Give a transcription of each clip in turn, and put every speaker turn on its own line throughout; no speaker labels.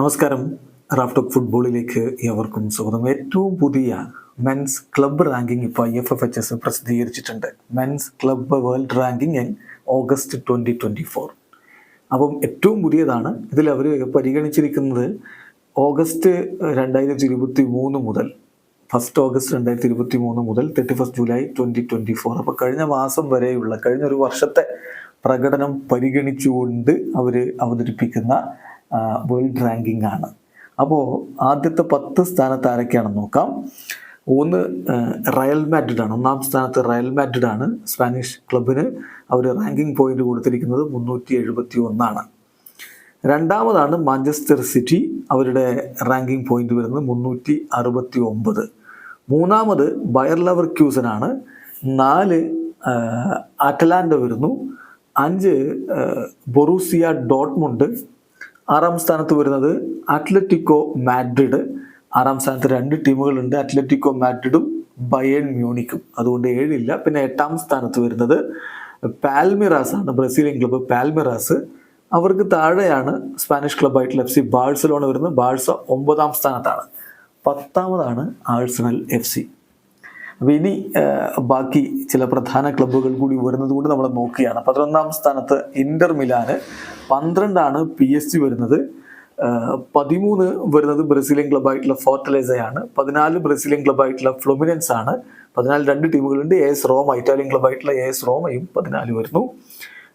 നമസ്കാരം. റാഫ്റ്റോക്ക് ഫുട്ബോളിലേക്ക് ഏവർക്കും സ്വാഗതം. ഏറ്റവും പുതിയ മെൻസ് ക്ലബ്ബ് റാങ്കിങ് ഇപ്പോൾ I F F H S പ്രസിദ്ധീകരിച്ചിട്ടുണ്ട്. Men's club world ranking in August twenty twenty four അപ്പം ഏറ്റവും പുതിയതാണ്. ഇതിൽ അവർ പരിഗണിച്ചിരിക്കുന്നത് ഓഗസ്റ്റ് രണ്ടായിരത്തി ഇരുപത്തി മൂന്ന് മുതൽ ഫസ്റ്റ് ഓഗസ്റ്റ് രണ്ടായിരത്തി ഇരുപത്തി മൂന്ന് മുതൽ thirty first July twenty twenty four അപ്പോൾ കഴിഞ്ഞ മാസം വരെയുള്ള കഴിഞ്ഞ ഒരു വർഷത്തെ പ്രകടനം പരിഗണിച്ചുകൊണ്ട് അവർ അവതരിപ്പിക്കുന്ന വേൾഡ് റാങ്കിങ് ആണ്. അപ്പോൾ ആദ്യത്തെ പത്ത് സ്ഥാനത്ത് ആരൊക്കെയാണെന്ന് നോക്കാം. ഒന്ന് റയൽ മാഡ്രിഡ് ആണ്. ഒന്നാം സ്ഥാനത്ത് റയൽ മാഡ്രിഡ് ആണ്. സ്പാനിഷ് ക്ലബിന് അവർ റാങ്കിംഗ് പോയിന്റ് കൊടുത്തിരിക്കുന്നത് മുന്നൂറ്റി എഴുപത്തി ഒന്നാണ് രണ്ടാമതാണ് മാഞ്ചസ്റ്റർ സിറ്റി അവരുടെ റാങ്കിംഗ് പോയിന്റ് വരുന്നത് മുന്നൂറ്റി അറുപത്തി ഒമ്പത് മൂന്നാമത് ബയർ ലവർ ക്യൂസനാണ് നാല് അറ്റലാൻഡ വരുന്നു. അഞ്ച് ബൊറൂസിയ ഡോട്ട്മുണ്ട് ആറാം സ്ഥാനത്ത് വരുന്നത് അത്ലറ്റിക്കോ മാഡ്രിഡ്. ആറാം സ്ഥാനത്ത് രണ്ട് ടീമുകളുണ്ട് അത്ലറ്റിക്കോ മാഡ്രിഡും ബയേൺ മ്യൂണിക്കും. അതുകൊണ്ട് ഏഴില്ല പിന്നെ എട്ടാം സ്ഥാനത്ത് വരുന്നത് പാൽമിറാസ് ആണ് ബ്രസീലിയൻ ക്ലബ്ബ് പാൽമിറാസ്. അവർക്ക് താഴെയാണ് സ്പാനിഷ് ക്ലബ്ബായിട്ടുള്ള എഫ് സി ബാഴ്സലോണ വരുന്നത്. ബാഴ്സ ഒമ്പതാം സ്ഥാനത്താണ്. പത്താമതാണ് ആഴ്സണൽ എഫ് സി. അപ്പോൾ ഇനി ബാക്കി ചില പ്രധാന ക്ലബ്ബുകൾ കൂടി വരുന്നത് കൊണ്ട് നമ്മൾ നോക്കുകയാണ്. പതിനൊന്നാം സ്ഥാനത്ത് ഇന്റർ മിലാന് പന്ത്രണ്ടാണ് പി എസ് ജി വരുന്നത് പതിമൂന്ന് വരുന്നത് ബ്രസീലിയൻ ക്ലബ്ബായിട്ടുള്ള ഫോർട്ടലൈസയാണ്. പതിനാല് ബ്രസീലിയൻ ക്ലബ്ബായിട്ടുള്ള ഫ്ലൊമിനൻസ് ആണ് പതിനാല് രണ്ട് ടീമുകളുണ്ട്. എ എസ് റോമ ഇറ്റാലിയൻ ക്ലബ്ബായിട്ടുള്ള എ എസ് റോമയും പതിനാല് വരുന്നു.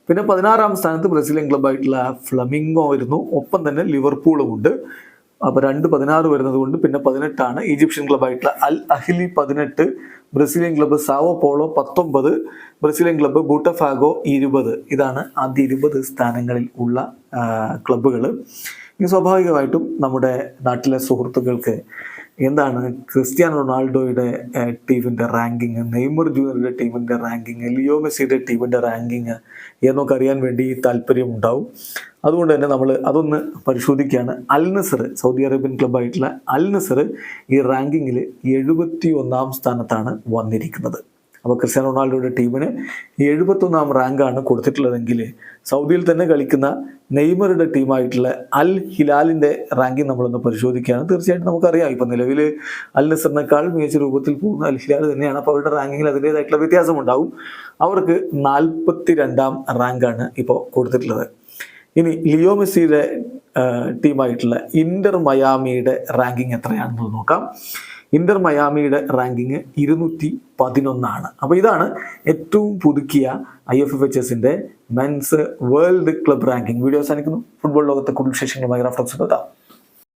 പിന്നെ പതിനാറാം സ്ഥാനത്ത് ബ്രസീലിയൻ ക്ലബ്ബായിട്ടുള്ള ഫ്ലമിംഗോ വരുന്നു. ഒപ്പം തന്നെ ലിവർപൂളും ഉണ്ട്. അപ്പോൾ രണ്ട് പതിനാറ് വരുന്നത് കൊണ്ട് പിന്നെ പതിനെട്ടാണ് ഈജിപ്ഷ്യൻ ക്ലബ്ബായിട്ടുള്ള അൽ അഹിലി പതിനെട്ട് ബ്രസീലിയൻ ക്ലബ്ബ് സാവോ പോളോ പത്തൊമ്പത് ബ്രസീലിയൻ ക്ലബ്ബ് ബൂട്ടഫാഗോ ഇരുപത്. ഇതാണ് ആദ്യ ഇരുപത് സ്ഥാനങ്ങളിൽ ഉള്ള ക്ലബ്ബുകൾ സ്വാഭാവികമായിട്ടും നമ്മുടെ നാട്ടിലെ സുഹൃത്തുക്കൾക്ക് എന്താണ് ക്രിസ്ത്യാനോ റൊണാൾഡോയുടെ ടീമിന്റെ റാങ്കിങ് നെയ്മർ ജൂനിയറുടെ ടീമിന്റെ റാങ്കിങ് ലിയോ മെസ്സിയുടെ ടീമിന്റെ റാങ്കിങ് എന്നൊക്കെ അറിയാൻ വേണ്ടി താല്പര്യം ഉണ്ടാവും. അതുകൊണ്ട് തന്നെ നമ്മൾ അതൊന്ന് പരിശോധിക്കുകയാണ്. അൽനസർ സൗദി അറേബ്യൻ ക്ലബ്ബായിട്ടുള്ള അൽനസർ ഈ റാങ്കിങ്ങിൽ എഴുപത്തി ഒന്നാം സ്ഥാനത്താണ് വന്നിരിക്കുന്നത്. അപ്പോൾ ക്രിസ്ത്യാനോ റൊണാൾഡോയുടെ ടീമിന് എഴുപത്തൊന്നാം റാങ്കാണ് കൊടുത്തിട്ടുള്ളതെങ്കിൽ സൗദിയിൽ തന്നെ കളിക്കുന്ന നെയ്മറുടെ ടീമായിട്ടുള്ള അൽ ഹിലാലിന്റെ റാങ്കിങ് നമ്മളൊന്ന് പരിശോധിക്കുകയാണ്. തീർച്ചയായിട്ടും നമുക്കറിയാം. ഇപ്പം നിലവിൽ അൽ നസറിനേക്കാൾ മികച്ച രൂപത്തിൽ പോകുന്ന അൽ ഹിലാൽ തന്നെയാണ്. അപ്പോൾ അവരുടെ റാങ്കിങ്ങിൽ അതിന്റേതായിട്ടുള്ള വ്യത്യാസമുണ്ടാവും. അവർക്ക് നാൽപ്പത്തി രണ്ടാം റാങ്കാണ് ഇപ്പോൾ കൊടുത്തിട്ടുള്ളത്. ഇനി ലിയോ മെസ്സിയുടെ ടീമായിട്ടുള്ള ഇന്റർ മയാമിയുടെ റാങ്കിങ് എത്രയാണെന്ന് നോക്കാം. ഇന്റർ മയാമിയുടെ റാങ്കിങ് ഇരുന്നൂറ്റി പതിനൊന്നാണ്. അപ്പോൾ ഇതാണ് ഏറ്റവും പുതുക്കിയ ഐ എഫ് എഫ് എച്ച് എസിന്റെ men's world club ranking. Video അവസാനിക്കുന്നു. ഫുട്ബോൾ ലോകത്തെ കൂടുതൽ വിശേഷങ്ങളുമായി റഫറൻസ് എത്താം